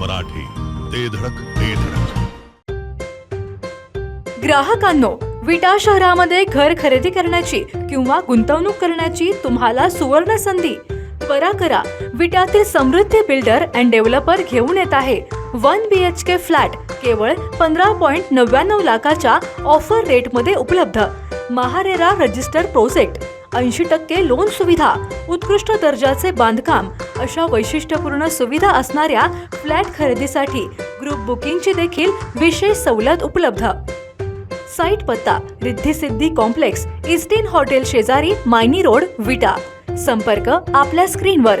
मराठी. ते धडक ते धडक. ग्राहकांनो विटा शहरामध्ये घर खरेदी करण्याची किंवा गुंतवणूक करण्याची तुम्हाला सुवर्ण संधी. त्वरा करा विटातील समृद्धी बिल्डर अँड डेव्हलपर घेऊन येत आहे. One B H K flat केवळ पंधरा पॉईंट नव्याण्णव लाखाच्या ऑफर रेटमध्ये उपलब्ध. MahaRERA register project. ऐंशी टक्के लोन सुविधा उत्कृष्ट दर्जाचे बांधकाम अशा वैशिष्ट्यपूर्ण सुविधा असणाऱ्या फ्लॅट खरेदीसाठी ग्रुप बुकिंगची देखील विशेष सवलत उपलब्ध. साईट पत्ता रिद्धी सिद्धी कॉम्प्लेक्स इस्टीन हॉटेल शेजारी मायनी रोड विटा. संपर्क आपल्या स्क्रीनवर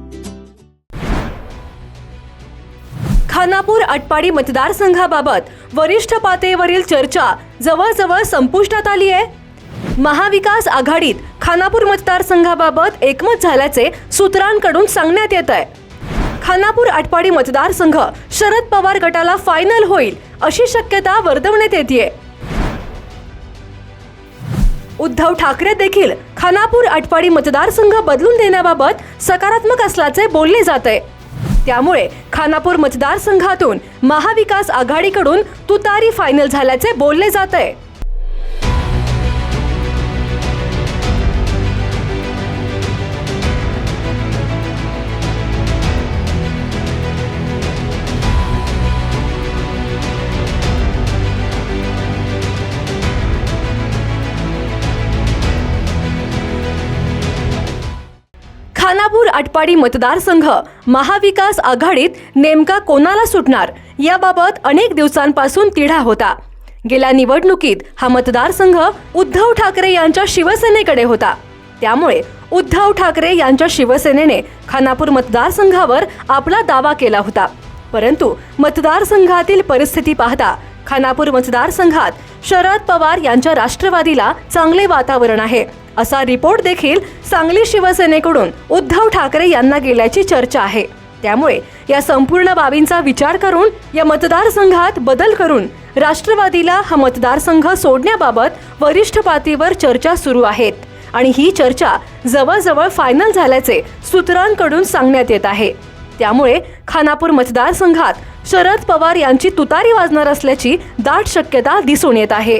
खानापूर आटपाडी मतदारसंघाबाबत वरिष्ठ पातळीवरील चर्चा जवळजवळ संपुष्टात आली आहे. महाविकास आघाडीत खानापूर मतदारसंघाबाबत एकमत झाल्याचे सूत्रांकडून सांगण्यात येत आहे. खानापूर आटपाडी मतदारसंघ शरद पवार गटाला फायनल होईल अशी शक्यता वर्तवण्यात येते उद्धव ठाकरे देखील खानापूर आटपाडी मतदारसंघ बदलून देण्याबाबत सकारात्मक असल्याचे बोलले जात आहे. त्यामुळे खानापूर मतदारसंघातून महाविकास आघाडीकडून तुतारी फायनल झाल्याचे बोलले जात आहे खानापूर आटपाडी मतदारसंघ महाविकास आघाडीत नेमका कोणाला सुटणार? याबाबत अनेक दिवसांपासून तिढा होता. गेल्या निवडणुकीत हा मतदारसंघ उद्धव ठाकरे यांच्या शिवसेनेकडे होता. त्यामुळे उद्धव ठाकरे यांच्या शिवसेनेने खानापूर मतदारसंघावर आपला दावा केला होता. परंतु मतदारसंघातील परिस्थिती पाहता खानापूर मतदारसंघात शरद पवार यांच्या राष्ट्रवादीला चांगले वातावरण आहे. असा रिपोर्ट देखील सांगली शिवसेनेकडून उद्धव ठाकरे यांना गेल्याची चर्चा आहे. त्यामुळे या संपूर्ण बाबींचा विचार करून या मतदारसंघात बदल करून राष्ट्रवादीला हा मतदारसंघ सोडण्याबाबत वरिष्ठ पातळीवर चर्चा सुरू आहेत आणि ही चर्चा जवळजवळ फायनल झाल्याचे सूत्रांकडून सांगण्यात येत आहे. त्यामुळे खानापूर मतदारसंघात शरद पवार यांची तुतारी वाजणार असल्याची दाट शक्यता दिसून येत आहे.